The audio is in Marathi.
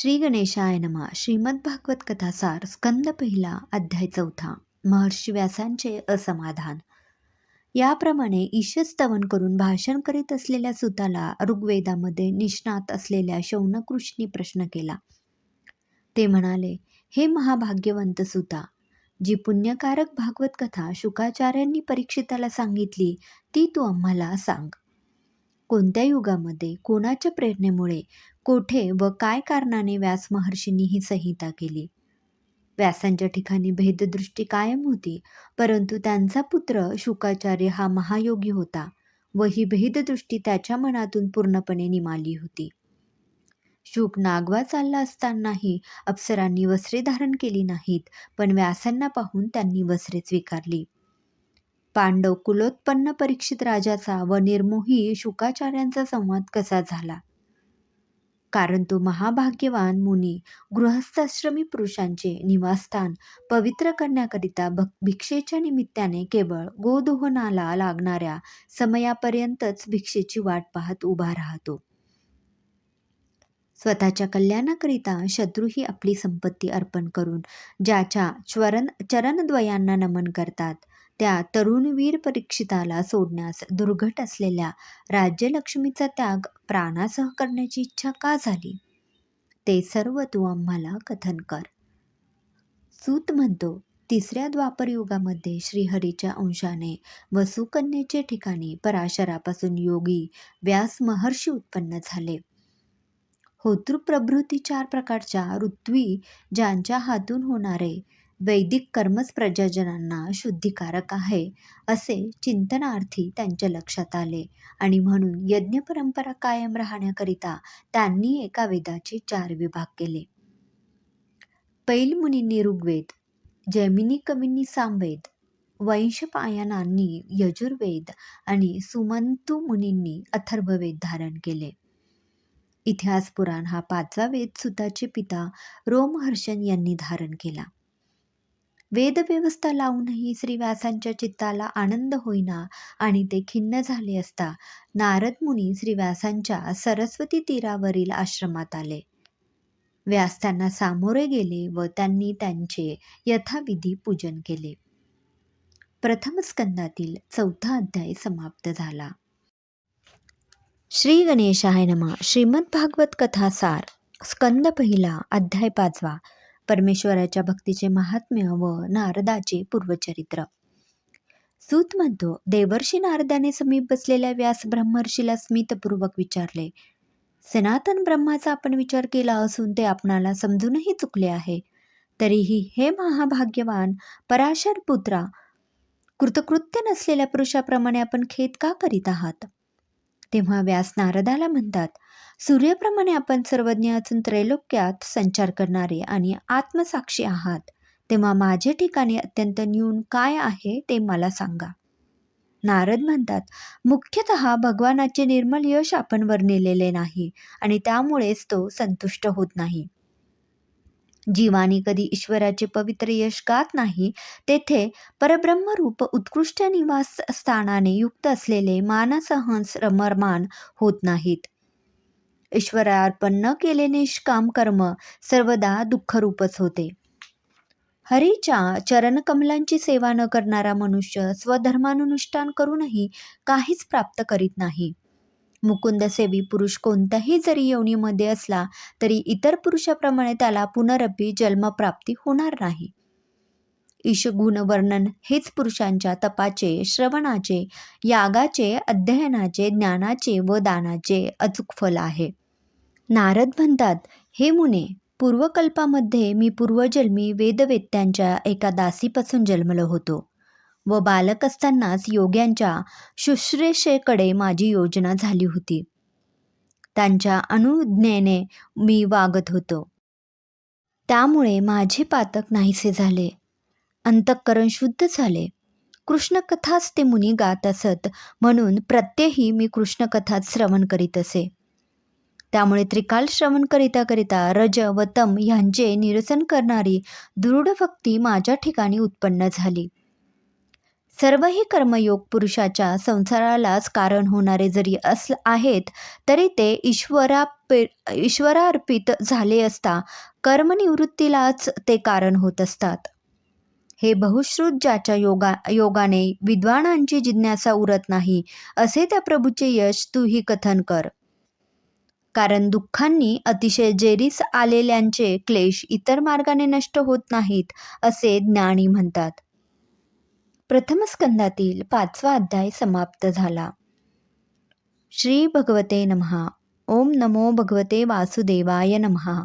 श्री गणेशाय नमा. श्रीमद भागवत कथासार स्कंद पहिला अध्याय चौथा. महर्षी व्यासांचे असमाधान. याप्रमाणे ईशस्तवन करून भाषण करीत असलेल्या सुताला ऋग्वेदामध्ये निष्णात असलेल्या शौनक ऋषींनी प्रश्न केला. ते म्हणाले हे महाभाग्यवंत सुता जी पुण्यकारक भागवत कथा शुकाचार्यांनी परीक्षिताला सांगितली ती तू आम्हाला सांग. कोणत्या युगामध्ये कोणाच्या प्रेरणेमुळे कोठे व काय कारणाने व्यास महर्षींनी ही संहिता केली? व्यासांच्या ठिकाणी भेददृष्टी कायम होती परंतु त्यांचा पुत्र शुकाचार्य हा महायोगी होता व ही भेददृष्टी त्याच्या मनातून पूर्णपणे निमाली होती. शुक नागवा चालला असतानाही अप्सरांनी वस्त्रे धारण केली नाहीत पण व्यासांना पाहून त्यांनी वस्त्रे स्वीकारली. पांडव कुलोत्पन्न परीक्षित राजाचा व निर्मोही शुकाचार्यांचा संवाद कसा झाला? कारण तो महाभाग्यवान मुनी गृहस्थाश्रमी पुरुषांचे निवासस्थान पवित्र करण्याकरिता भक् भिक्षेच्या निमित्ताने केवळ गोदोहनाला लागणाऱ्या समयापर्यंतच भिक्षेची वाट पाहत उभा राहतो. स्वतःच्या कल्याणाकरिता शत्रूही आपली संपत्ती अर्पण करून ज्याच्या चरण चरणद्वयांना नमन करतात त्या तरुणवीर परीक्षिताला सोडण्यास दुर्घट असलेल्या राज्यलक्ष्मीचा त्याग प्राणासह करण्याची इच्छा का झाली? ते सर्व तू आम्हाला कथन कर. सूत म्हणतो तिसऱ्या द्वापर युगामध्ये श्रीहरीच्या अंशाने व सुकन्येचे ठिकाणी पराशरापासून योगी व्यास महर्षी उत्पन्न झाले. होतृप्रभृती चार प्रकारच्या ऋत्वी ज्यांच्या हातून होणारे वैदिक कर्मच प्रजाजनांना शुद्धिकारक आहे असे चिंतनार्थी त्यांच्या लक्षात आले. आणि म्हणून यज्ञ परंपरा कायम राहण्याकरिता त्यांनी एका वेदाचे चार विभाग केले. पैल मुनींनी ऋग्वेद जैमिनी कवींनी सामवेद वंशपायनांनी यजुर्वेद आणि सुमंतू मुनींनी अथर्ववेद धारण केले. इतिहास पुराण हा पाचवा वेद सुताचे पिता रोमहर्षण यांनी धारण केला. वेदव्यवस्था लावूनही श्रीव्यासांच्या चित्ताला आनंद होईना आणि ते खिन्न झाले असता नारद मुनी श्रीव्यासांच्या सरस्वती तीरावरील आश्रमात आले. व्यास त्यांना सामोरे गेले व त्यांनी त्यांचे यथाविधी पूजन केले. प्रथम स्कंदातील चौथा अध्याय समाप्त झाला. श्री गणेशाय नमा. श्रीमद भागवत कथासार स्कंद पहिला अध्याय पाचवा. परमेश्वराच्या भक्तीचे महात्म्य व नारदाचे पूर्वचरित्र. सूत म्हणतो देवर्षी नारदाने समीप बसलेल्या व्यास ब्रह्मर्षीला स्मितपूर्वक विचारले. सनातन ब्रह्माचा आपण विचार केला असून ते आपणाला समजूनही चुकले आहे. तरीही हे महाभाग्यवान पराशर पुत्रा कृतकृत्य नसलेल्या पुरुषाप्रमाणे आपण खेद का करीत आहात? तेव्हा व्यास नारदाला म्हणतात सूर्याप्रमाणे आपण सर्वज्ञ असून त्रैलोक्यात संचार करणारे आणि आत्मसाक्षी आहात. तेव्हा माझे ठिकाणी अत्यंत न्यून काय आहे ते मला सांगा. नारद म्हणतात मुख्यतः भगवानाचे निर्मल यश आपण वर्णिलेले नाही आणि त्यामुळेच तो संतुष्ट होत नाही. जीवानी कधी ईश्वराचे पवित्र यश गात नाही तेथे परब्रह्मरूप उत्कृष्ट निवास स्थानाने युक्त असलेले मानसहंस रमरमान होत नाहीत. ईश्वरार्पण न केले निष्काम कर्म सर्वदा दुःखरूपच होते. हरीच्या चरणकमलांची सेवा न करणारा मनुष्य स्वधर्मानुष्ठान करूनही काहीच प्राप्त करीत नाही. मुकुंद सेवी पुरुष कोणत्याही जरी योनीमध्ये असला तरी इतर पुरुषाप्रमाणे त्याला पुनरपी जन्मप्राप्ती होणार नाही. ईशगुण वर्णन हेच पुरुषांच्या तपाचे श्रवणाचे यागाचे अध्ययनाचे ज्ञानाचे व दानाचे अचूक फल आहे. नारद म्हणतात हे मुने पूर्वकल्पामध्ये मी पूर्वजन्मी वेदवेत्यांच्या एका दासीपासून जन्मलो होतो. व बालक असतानाच योग्यांच्या शुश्रेषेकडे माझी योजना झाली होती. त्यांच्या अनुज्ञेने मी वागत होतो. त्यामुळे माझे पातक नाहीसे झाले. अंतःकरण शुद्ध झाले. कृष्णकथाच ते मुनी गात असत म्हणून प्रत्येही मी कृष्णकथाच श्रवण करीत असे. त्यामुळे त्रिकाल श्रवण करिता करिता रज व तम ह्यांचे निरसन करणारी दृढ भक्ती माझ्या ठिकाणी उत्पन्न झाली. सर्वही कर्मयोग पुरुषाच्या संसारालाच कारण होणारे जरी अस आहेत तरी ते ईश्वरापे ईश्वरार्पित झाले असता कर्मनिवृत्तीलाच ते कारण होत असतात. हे बहुश्रुत ज्याच्या योगा योगाने विद्वानांची जिज्ञासा उरत नाही असे त्या प्रभूचे यश तूही कथन कर. कारण दुःखांनी अतिशय जेरीस आलेल्यांचे क्लेश इतर मार्गाने नष्ट होत नाहीत असे ज्ञानी म्हणतात. प्रथम स्कंदातील पाचवा अध्याय समाप्त झाला. श्री भगवते नमहा ओम नमो भगवते वासुदेवाय नमहा